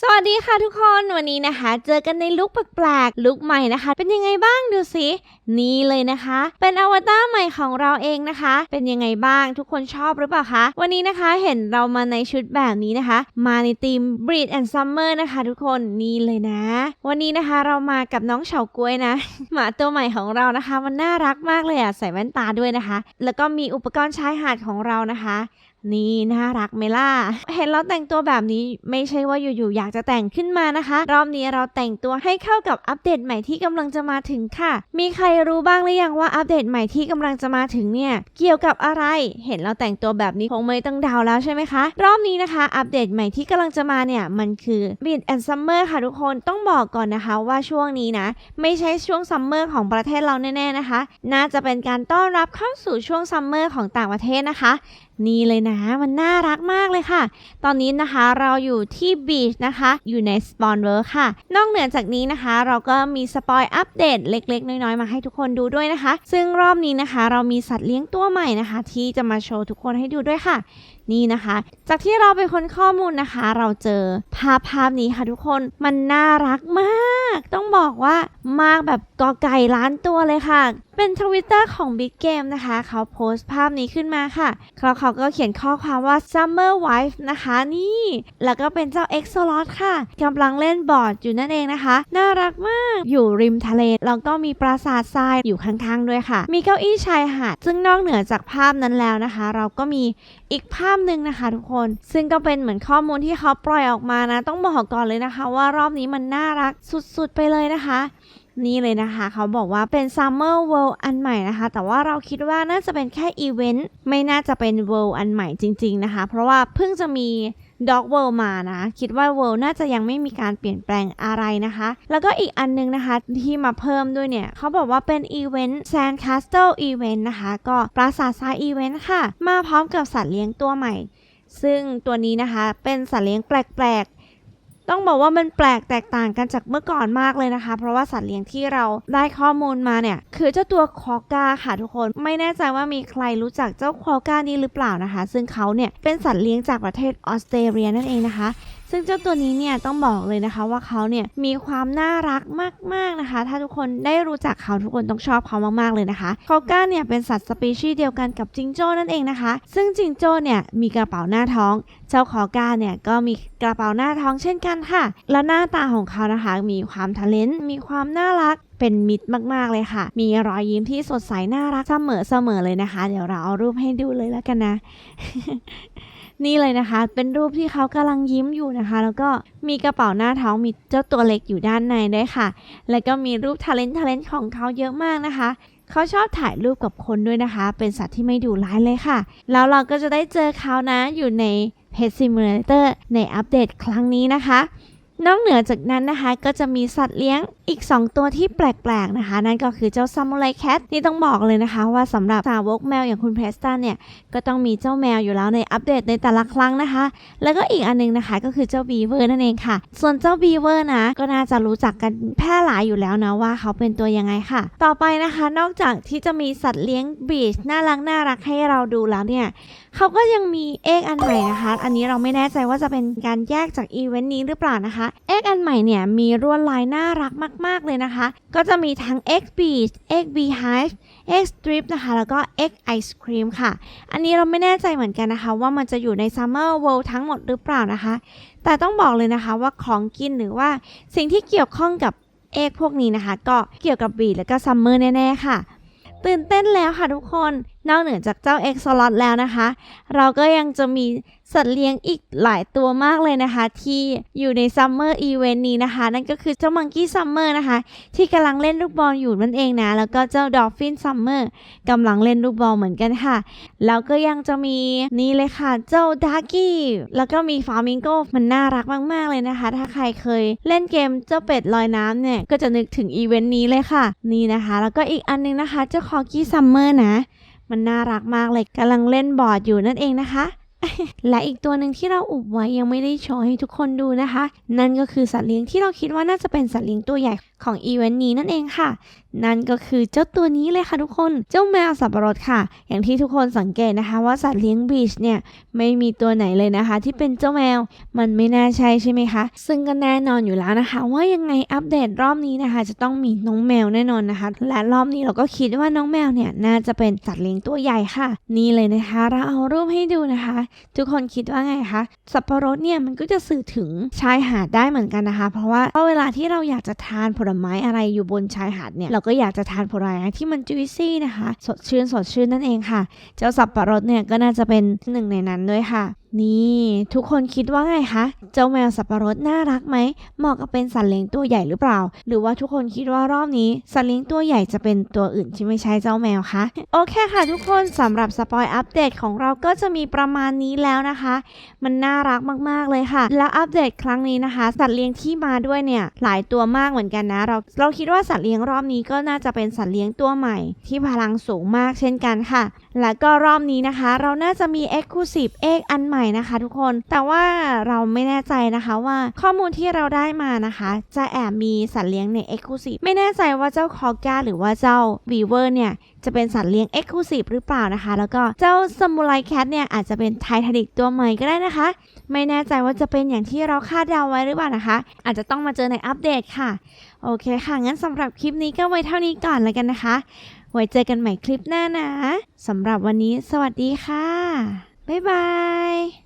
สวัสดีค่ะทุกคนวันนี้นะคะ เจอกันในลุคแปลกๆลุคใหม่นะคะ เป็นยังไงบ้างดูสินี่เลยนะคะ เป็นอวตารใหม่ของเราเองนะคะ เป็นยังไงบ้างทุกคนชอบหรือเปล่าคะวันนี้นะคะเห็นเรามาในชุดแบบนี้นะคะ มาในธีม Breed and Summer นะคะ ทุกคนนี่เลยนะ วันนี้นะคะเรามากับน้องเฉาก๊วยนะ หมาตัวใหม่ของเรานะคะ มันน่ารักมากเลยอะใส่แว่นตาด้วยนะคะ แล้วก็มีอุปกรณ์ชายหาดของเรานะคะ นี่น่ารักไหมล่ะ เห็นเราแต่งตัวแบบนี้ไม่ใช่ว่าอยู่ๆอยากจะแต่งขึ้นมานะคะ รอบนี้เราแต่งตัวให้เข้ากับอัปเดตใหม่ที่กำลังจะมาถึงค่ะ มีใครรู้บ้างหรือยังว่าอัปเดตใหม่ที่กำลังจะมาถึงเนี่ย เกี่ยวกับอะไร เห็นเราแต่งตัวแบบนี้คงไม่ต้องเดาแล้วใช่ไหมคะ รอบนี้นะคะ อัปเดตใหม่ที่กำลังจะมาเนี่ยมันคือ b e a t and Summer ค่ะทุกคนต้องบอกก่อนนะคะว่าช่วงนี้นะไม่ใช่ช่วงซัมเมอร์ของประเทศเราแน่ๆนะคะ น่าจะเป็นการต้อนรับเข้าสู่ช่วงซัมเมอร์ของต่างประเทศนะคะนี่เลยนะ มันน่ารักมากเลยค่ะ ตอนนี้นะคะเราอยู่ที่บีชนะคะ อยู่ในสปอนเวอร์ค่ะ นอกเหนือจากนี้นะคะ เราก็มีสปอยอัปเดตเล็กๆ น้อยๆ มาให้ทุกคนดูด้วยนะคะ ซึ่งรอบนี้นะคะ เรามีสัตว์เลี้ยงตัวใหม่นะคะ ที่จะมาโชว์ทุกคนให้ดูด้วยค่ะนี่นะคะ จากที่เราเป็นคนข้อมูลนะคะ เราเจอภาพภาพนี้ค่ะทุกคนมันน่ารักมาก ต้องบอกว่ามากแบบกอไก่ล้านตัวเลยค่ะ เป็นทวิตเตอร์ของ Big Game นะคะ เขาโพสต์ภาพนี้ขึ้นมาค่ะแล้วเขาก็เขียนข้อความว่า Summer Wife นะคะนี่ แล้วก็เป็นเจ้า x o l o t ค่ะกำลังเล่นบอร์ดอยู่นั่นเองนะคะ น่ารักมาก อยู่ริมทะเล แล้วก็มีปราสาททรายอยู่ข้างๆด้วยค่ะ มีเก้าอี้ชายหาด ซึ่งนอกเหนือจากภาพนั้นแล้วนะคะ เราก็มีอีกภาพหนึ่งนะคะทุกคน ซึ่งก็เป็นเหมือนข้อมูลที่เขาปล่อยออกมานะ ต้องบอกก่อนเลยนะคะ ว่ารอบนี้มันน่ารักสุดๆไปเลยนะคะนี่เลยนะคะ เขาบอกว่าเป็น Summer World อันใหม่นะคะ แต่ว่าเราคิดว่าน่าจะเป็นแค่อีเวนต์ไม่น่าจะเป็น World อันใหม่จริง ๆนะคะ เพราะว่าเพิ่งจะมี Dog World มานะ คิดว่า World น่าจะยังไม่มีการเปลี่ยนแปลงอะไรนะคะ แล้วก็อีกอันนึงนะคะที่มาเพิ่มด้วยเนี่ยเขาบอกว่าเป็นอีเวนต์ Sand Castle Event นะคะ ก็ปราสาททรายอีเวนต์ค่ะ มาพร้อมกับสัตว์เลี้ยงตัวใหม่ซึ่งตัวนี้นะคะเป็นสัตว์เลี้ยงแปลก ต้องบอกว่ามันแปลกแตกต่างกันจากเมื่อก่อนมากเลยนะคะ เพราะว่าสัตว์เลี้ยงที่เราได้ข้อมูลมาเนี่ย คือเจ้าตัวคอกาค่ะทุกคน ไม่แน่ใจว่ามีใครรู้จักเจ้าคอกานี้หรือเปล่านะคะ ซึ่งเขาเนี่ยเป็นสัตว์เลี้ยงจากประเทศออสเตรเลียนั่นเองนะคะ ซึ่งเจ้าตัวนี้เนี่ยต้องบอกเลยนะคะว่าเขาเนี่ยมีความน่ารักมากๆนะคะ ถ้าทุกคนได้รู้จักเขาทุกคนต้องชอบเขามากๆเลยนะคะคอก้าเนี่ยเป็นสัตว์สปีชีส์เดียวกันกับจิงโจ้นั่นเองนะคะ ซึ่งจิงโจ้เนี่ยมีกระเป๋าหน้าท้อง เจ้าคอก้าเนี่ยก็มีกระเป๋าหน้าท้องเช่นกันค่ะ และหน้าตาของเขานะคะ มีความทะเลนมีความน่ารักเป็นมิตรมากๆเลยค่ะ มีรอยยิ้มที่สดใสน่ารักเสมอเสมอเลยนะคะ เดี๋ยวเราเอารูปให้ดูเลยแล้วกันนะ นี่เลยนะคะ เป็นรูปที่เขากำลังยิ้มอยู่นะคะ แล้วก็มีกระเป๋าหน้าท้องมีเจ้าตัวเล็กอยู่ด้านในด้วยค่ะ แล้วก็มีรูปทาเลนท์ทาเลนท์ของเขาเยอะมากนะคะเขาชอบถ่ายรูปกับคนด้วยนะคะ เป็นสัตว์ที่ไม่ดุร้ายเลยค่ะ แล้วเราก็จะได้เจอเขานะอยู่ใน Pet Simulator ในอัปเดตครั้งนี้นะคะ นอกเหนือจากนั้นนะคะก็จะมีสัตว์เลี้ยงอีก 2 ตัวที่แปลกๆนะคะ นั่นก็คือเจ้าซัม m ไรแคทที่ต้องบอกเลยนะคะ ว่าสำหรับสาวกแมวอย่างคุณเพรสตันเนี่ย ก็ต้องมีเจ้าแมวอยู่แล้วในอัปเดตในแต่ละครั้งนะคะ แล้วก็อีกอันนึงนะคะก็คือเจ้าบีเวอร์นั่นเองค่ะ ส่วนเจ้าบีเวอร์นะ ก็น่าจะรู้จักกันแพร่หลายอยู่แล้วนะว่าเขาเป็นตัวยังไงค่ะ ต่อไปนะคะนอกจากที่จะมีสัตว์เลี้ยงบีชน่ารักน่ารักให้เราดูแล้วเนี่ยเขาก็ยังมีเอกอันใหม่นะคะ อันนี้เราไม่แน่ใจว่าจะเป็นการแยกจากอีเวนต์นี้หรือเปล่านะคะเอกอันใหม่เนี่ยมีรวดลายน่ารักมาก ๆ เลยนะคะ ก็จะมีทั้ง X Beach X Beehive X Strip นะคะ แล้วก็ X Ice Cream ค่ะ อันนี้เราไม่แน่ใจเหมือนกันนะคะ ว่ามันจะอยู่ใน Summer World ทั้งหมดหรือเปล่านะคะ แต่ต้องบอกเลยนะคะว่าของกินหรือว่าสิ่งที่เกี่ยวข้องกับเอกพวกนี้นะคะ ก็เกี่ยวกับบีแล้วก็ซัมเมอร์แน่ ๆ ค่ะ ตื่นเต้นแล้วค่ะทุกคน นอกเหนือจากเจ้า X l o t แล้วนะคะ เราก็ยังจะมีสัตว์เลี้ยงอีกหลายตัวมากเลยนะคะ ที่อยู่ในซัมเมอร์อีเวนต์นี้นะคะ นั่นก็คือเจ้ามังกี้ซัมเมอร์นะคะ ที่กำลังเล่นลูกบอลอยู่นั่นเองนะ แล้วก็เจ้าดอฟฟินซัมเมอร์กำลังเล่นลูกบอลเหมือนกันค่ะ แล้วก็ยังจะมีนี่เลยค่ะเจ้าดาร์กี้แล้วก็มีฟามิงโกมันน่ารักมาก ๆ เลยนะคะ ถ้าใครเคยเล่นเกมเจ้าเป็ดลอยน้ำเนี่ยก็จะนึกถึงอีเวนต์นี้เลยค่ะ นี่นะคะ แล้วก็อีกอันนึงนะคะเจ้าคอกี้ซัมเมอร์นะ มันน่ารักมากเลยกำลังเล่นบอร์ดอยู่นั่นเองนะคะ และอีกตัวหนึ่งที่เราอุบไว้ยังไม่ได้โชว์ให้ทุกคนดูนะคะ นั่นก็คือสัตว์เลี้ยงที่เราคิดว่าน่าจะเป็นสัตว์เลี้ยงตัวใหญ่ของอีเวนต์นี้นั่นเองค่ะ นั่นก็คือเจ้าตัวนี้เลยค่ะทุกคนเจ้าแมวสับปะรดค่ะ อย่างที่ทุกคนสังเกตนะคะว่าสัตว์เลี้ยงบีชเนี่ยไม่มีตัวไหนเลยนะคะ ที่เป็นเจ้าแมวมันไม่น่าใช่ใช่ไหมคะ ซึ่งก็แน่นอนอยู่แล้วนะคะ ว่ายังไงอัปเดตรอบนี้นะคะ จะต้องมีน้องแมวแน่นอนนะคะ และรอบนี้เราก็คิดว่าน้องแมวเนี่ยน่าจะเป็นสัตว์เลี้ยงตัวใหญ่ค่ะ นี่เลยนะคะ เราเอารูปให้ดูนะคะทุกคนคิดว่าไงคะ สับปะรดเนี่ยมันก็จะสื่อถึงชายหาดได้เหมือนกันนะคะ เพราะว่าเวลาที่เราอยากจะทานผลไม้อะไรอยู่บนชายหาดเนี่ยเราก็อยากจะทานผลไม้ที่มันจุยซี่นะคะ สดชื่นสดชื่นนั่นเองค่ะ เจ้าสับปะรดเนี่ยก็น่าจะเป็นหนึ่งในนั้นด้วยค่ะ นี่ทุกคนคิดว่าไงคะ เจ้าแมวสับปะรดน่ารักไหม เหมาะกับเป็นสัตว์เลี้ยงตัวใหญ่หรือเปล่า หรือว่าทุกคนคิดว่ารอบนี้ สัตว์เลี้ยงตัวใหญ่จะเป็นตัวอื่นที่ไม่ใช่เจ้าแมวคะ โอเคค่ะทุกคนสำหรับสปอยอัปเดตของเราก็จะมีประมาณนี้แล้วนะคะ มันน่ารักมากๆเลยค่ะ และอัปเดตครั้งนี้นะคะ สัตว์เลี้ยงที่มาด้วยเนี่ยหลายตัวมากเหมือนกันนะ เราเราคิดว่าสัตว์เลี้ยงรอบนี้ก็น่าจะเป็นสัตว์เลี้ยงตัวใหม่ ที่พลังสูงมากเช่นกันค่ะ และก็รอบนี้นะคะ เราน่าจะมี Exclusive เอกอันใหม่นะคะทุกคน แต่ว่าเราไม่แน่ใจนะคะว่าข้อมูลที่เราได้มานะคะ จะแอบมีสัตว์เลี้ยงใน Exclusive ไม่แน่ใจว่าเจ้าคอก้าหรือว่าเจ้า v ีเวอร์เนี่ยจะเป็นสัตว์เลี้ยง Exclusive หรือเปล่านะคะ แล้วก็เจ้าสมูไรแคทเนี่ยอาจจะเป็นไททานิกตัวใหม่ก็ได้นะคะ ไม่แน่ใจว่าจะเป็นอย่างที่เราคาดเดาไว้หรือเปล่านะคะ อาจจะต้องมาเจอในอัปเดตค่ะ โอเคค่ะ งั้นสำหรับคลิปนี้ก็ไว้เท่านี้ก่อนแล้วกันนะคะ ไว้เจอกันใหม่คลิปหน้านะสำหรับวันนี้ สวัสดีค่ะ บ๊ายบาย